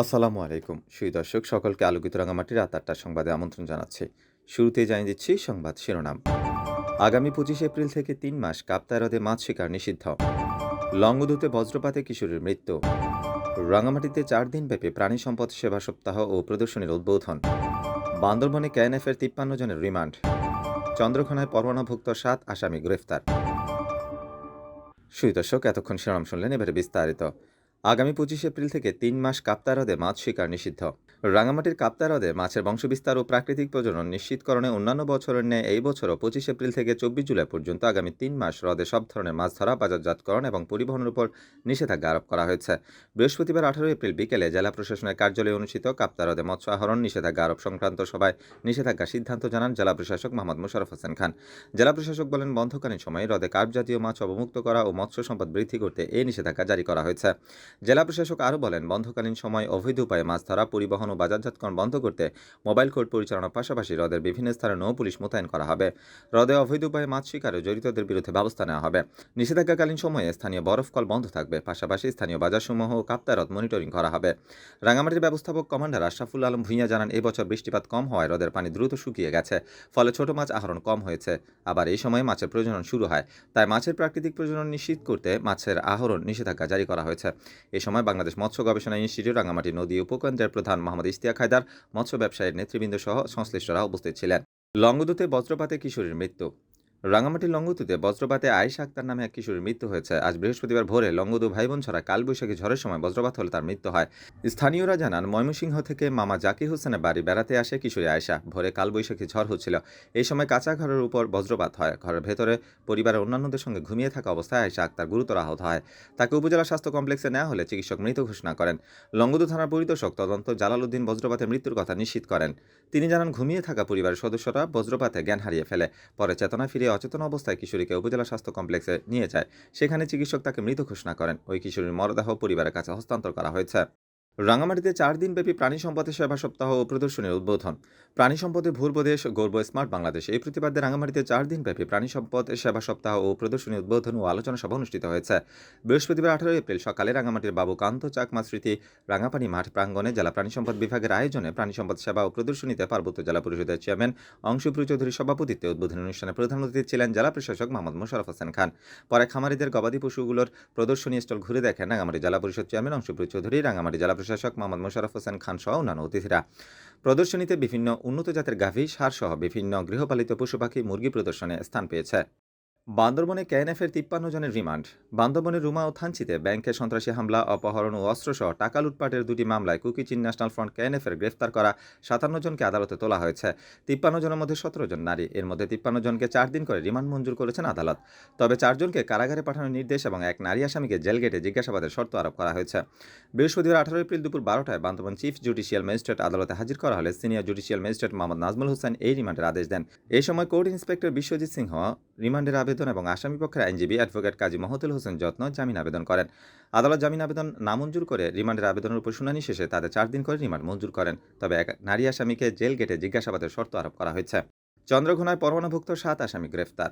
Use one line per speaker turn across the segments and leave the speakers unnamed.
আসসালামু আলাইকুম সুই দর্শক সকলকে আলোকিত রাঙামাটির রাত আটটা সংবাদে আমন্ত্রণ জানাচ্ছি শুরুতে জানিয়ে দিচ্ছি সংবাদ শিরোনাম আগামী পঁচিশ এপ্রিল থেকে তিন মাস কাপ্তা হ্রদে মাছ শিকার নিষিদ্ধ লঙ্গদূতে বজ্রপাতে কিশোরের মৃত্যু রাঙামাটিতে চার দিন ব্যাপী প্রাণী সম্পদ সেবা সপ্তাহ ও প্রদর্শনীর উদ্বোধন বান্দরবনে ক্যানএফের তিপ্পান্ন জনের রিমান্ড চন্দ্রখনায় পরোয়ানাভুক্ত সাত আসামি গ্রেফতার সুই দর্শক এতক্ষণ শিরোনাম শুনলেন এবারে বিস্তারিত আগামী পঁচিশ এপ্রিল থেকে তিন মাস কাপ্তা হ্রদে মাছ শিকার নিষিদ্ধ রাঙামাটির কাপ্তা হ্রদে মাছের বংশবিস্তার ও প্রাকৃতিক প্রজনন নিশ্চিতকরণে অন্যান্য বছরের ন্যায় এই বছরও পঁচিশ এপ্রিল থেকে চব্বিশ জুলাই পর্যন্ত আগামী তিন মাস হ্রদে সব ধরনের মাছ ধরা বাজারজাতকরণ এবং পরিবহনের উপর নিষেধাজ্ঞা আরোপ করা হয়েছে বৃহস্পতিবার আঠারো এপ্রিল বিকেলে জেলা প্রশাসনের কার্যালয়ে অনুষ্ঠিত কাপ্তা হ্রদে মৎস্য আহরণ নিষেধাজ্ঞা আরোপ সংক্রান্ত সভায় নিষেধাজ্ঞা সিদ্ধান্ত জানান জেলা প্রশাসক মোহাম্মদ মোশারফ হোসেন খান জেলা প্রশাসক বলেন বন্ধকালীন সময়ে হ্রদে কার্প জাতীয় মাছ অবমুক্ত করা ও মৎস্য সম্পদ বৃদ্ধি করতে এই নিষেধাজ্ঞা জারি করা হয়েছে জেলা প্রশাসক আরও বলেন বন্ধকালীন সময় অবৈধ উপায়ে মাছ ধরা পরিবহন ও বাজারজাতকরণ বন্ধ করতে মোবাইল কোর্ট পরিচালনার পাশাপাশি হ্রদের বিভিন্ন স্থানে নৌ পুলিশ মোতায়েন করা হবে হ্রদে অবৈধ উপায়ে মাছ শিকারে জড়িতদের বিরুদ্ধে ব্যবস্থা নেওয়া হবে নিষেধাজ্ঞাকালীন সময়ে স্থানীয় বরফকল বন্ধ থাকবে পাশাপাশি স্থানীয় বাজারসমূহ ও কাপ্তারত মনিটরিং করা হবে রাঙামাটির ব্যবস্থাপক কমান্ডার আশরাফুল আলম ভুইয়া জানান এবছর বৃষ্টিপাত কম হওয়ায় হ্রদের পানি দ্রুত শুকিয়ে গেছে ফলে ছোট মাছ আহরণ কম হয়েছে আবার এই সময়ে মাছের প্রজনন শুরু হয় তাই মাছের প্রাকৃতিক প্রজনন নিশ্চিত করতে মাছের আহরণ নিষেধাজ্ঞা জারি করা হয়েছে এ সময় বাংলাদেশ মৎস্য গবেষণা ইনস্টিটিউট রাঙামাটি নদী উপকেন্দ্রের প্রধান মোহাম্মদ ইস্তিয়া খায়দার মৎস্য ব্যবসায়ীর নেতৃবৃন্দ সহ সংশ্লিষ্টরা উপস্থিত ছিলেন লঙ্গদূতে বজ্রপাতে কিশোরীর মৃত্যু রাঙামাটির লঙ্গুতুতে বজ্রপাতে আয়েশা আক্তার নামে এক কিশোরীর মৃত্যু হয়েছে আজ বৃহস্পতিবার ভোরে লঙ্গুদু ভাই বোন ছড়া কালবৈশাখী ঝড়ের সময় বজ্রপাত হলে তার মৃত্যু হয় স্থানীয়রা জানান ময়মনসিংহ থেকে মামা জাকির হোসেনের বাড়ি বেড়াতে আসে কিশোরী আয়েশা ভোরে কালবৈশাখী ঝড় হচ্ছিল এই সময় কাঁচা ঘরের উপর বজ্রপাত হয় ঘরের ভেতরে পরিবারের অন্যান্যদের সঙ্গে ঘুমিয়ে থাকা অবস্থায় আয়েশা আক্তার গুরুতর আহত হয় তাকে উপজেলা স্বাস্থ্য কমপ্লেক্সে নেওয়া হলে চিকিৎসক মৃত ঘোষণা করেন লঙ্গুদু থানার পরিদর্শক তদন্ত জালালউদ্দিন বজ্রপাতে মৃত্যুর কথা নিশ্চিত করেন তিনি জানান ঘুমিয়ে থাকা পরিবারের সদস্যরা বজ্রপাতে জ্ঞান হারিয়ে ফেলে পরে চেতনা ফিরে অচেতন অবস্থায় কিশোরীকে উপজেলা স্বাস্থ্য কমপ্লেক্সে নিয়ে যায় সেখানে চিকিৎসক তাকে মৃত ঘোষণা করেন ওই কিশোরীর মরদেহ পরিবারের কাছে হস্তান্তর করা হয়েছে রাঙামাটিতে চার দিনব্যাপী প্রাণী সম্পদে সেবা সপ্তাহ ও প্রদর্শনীর উদ্বোধন প্রাণী সম্পদে ভূর্বদেশ গর্ব স্মার্ট বাংলাদেশ এই প্রতিবাদে রাঙামাটিতে চার দিনব্যাপী প্রাণী সম্পদ সেবা সপ্তাহ ও প্রদর্শনী উদ্বোধন ও আলোচনা সভা অনুষ্ঠিত হয়েছে বৃহস্পতিবার আঠারোই এপ্রিল সকালে রাঙামাটির কান্ত চাকমা স্মৃতি রাঙাপানি মাঠ প্রাঙ্গণে জেলা প্রাণী সম্পদ বিভাগের আয়োজনে প্রাণী সম্পদ সেবা ও প্রদর্শনীতে পার্বত্য জেলা পরিষদের চেয়ারম্যান অংশুপ্রু চৌধুরীর সভাপতিত্বে উদ্বোধনী অনুষ্ঠানে প্রধান অতিথি ছিলেন জেলা প্রশাসক মোহাম্মদ মোশারফ হোসেন খান পরে খামারিদের গবাদি পশুগুলোর প্রদর্শনী স্টল ঘুরে দেখেন রাঙামাটি জেলা পরিষদ চেয়ারম্যান অংশুপ্রু চৌধুরী রাঙামাটি জেলা প্রশাসক মোহাম্মদ মোশারফ হোসেন খান সহ অন্যান্য অতিথিরা প্রদর্শনীতে বিভিন্ন উন্নত জাতের গাভী সারসহ বিভিন্ন গৃহপালিত পশু পাখি মুরগি প্রদর্শনে স্থান পেয়েছে বান্দরবনে কেএনএফের তিপ্পান্ন জনের রিমান্ড বান্দরবনের রুমা ও থানচিতে ব্যাংকে সন্ত্রাসী হামলা অপহরণ ও অস্ত্রসহ টাকা লুটপাটের দুটি মামলায় কুকিচিন ন্যাশনাল ফ্রন্ট কেএনএফের গ্রেফতার করা সাতান্ন জনকে আদালতে তোলা হয়েছে তিপ্পান্ন জনের মধ্যে সতেরো জন নারী এর মধ্যে তিপ্পান্ন জনকে চার দিন করে রিমান্ড মঞ্জুর করেছেন আদালত তবে চারজনকে কারাগারে পাঠানোর নির্দেশ এবং এক নারী আসামিকে জেলগেটে জিজ্ঞাসাবাদের শর্ত আরোপ করা হয়েছে বৃহস্পতিবার আঠারো এপ্রিল দুপুর বারোটায় বান্দরবন চিফ জুডিশিয়াল ম্যাজিস্ট্রেট আদালতে হাজির করা হলে senior judicial magistrate Mohammad Nazmul Hossain এই রিমান্ডের আদেশ দেন এই সময় কোর্ট ইন্সপেক্টর বিশ্বজিৎ সিংহ রিমান্ডের আবেদন আবেদন এবং আসামি পক্ষের আইনজীবী অ্যাডভোকেট কাজী মহতুল হোসেন যত্ন জামিন আবেদন করেন আদালত জামিন আবেদন নামঞ্জুর করে রিমান্ডের আবেদনের উপর শুনানি শেষে তাদের চার দিন করে রিমান্ড মঞ্জুর করেন তবে এক নারী আসামিকে জেল গেটে জিজ্ঞাসাবাদের শর্ত আরোপ করা হয়েছে চন্দ্রঘোনায় পরমাণুভুক্ত সাত আসামি গ্রেফতার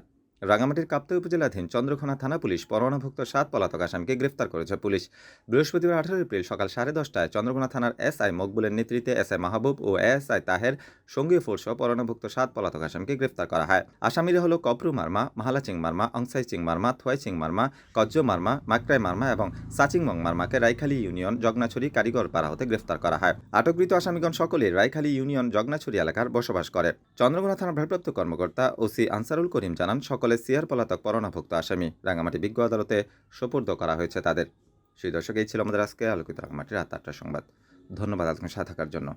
রাঙামাটির কাপ্তাই উপজেলাধীন চন্দ্রখোনা থানা পুলিশ পরোয়ানাভুক্ত সাত পলাতক আসামিকে গ্রেফতার করেছে পুলিশ বৃহস্পতিবার আঠারো এপ্রিল সকাল সাড়ে দশটায় চন্দ্রকোনা থানার এস আই মকবুলের নেতৃত্বে এস আই মাহবুব ও এস আই তাহের সঙ্গীয় ফোর্স পরোয়ানাভুক্ত সাত পলাতক আসামিকে গ্রেফতার করা হয় আসামিরা হল কপরু মার্মা মাহালা চিং মার্মা অংসাই চিং মার্মা থোয়াই চিং মার্মা কজ্জ মার্মা মাকরাই মার্মা এবং সাচিংমং মার্মাকে রাইখালী ইউনিয়ন জগনাছড়ি কারিগর পাড়া হতে গ্রেফতার করা হয় আটককৃত আসামিগণ সকলে রাইখালী ইউনিয়ন জগনাছড়ি এলাকার বসবাস করে চন্দ্রকোনা থানার ভারপ্রাপ্ত কর্মকর্তা ওসি আনসারুল করিম জানান সকল ফলে সিয়ার পলাতক পরনাভুক্ত আসামি রাঙামাটি বিজ্ঞ আদালতে সোপর্দ করা হয়েছে তাদের সেই দর্শক এই ছিল আমাদের আজকে আলোকিত রাঙামাটির রাত আটটা সংবাদ ধন্যবাদ আপনাকে সাথে থাকার জন্য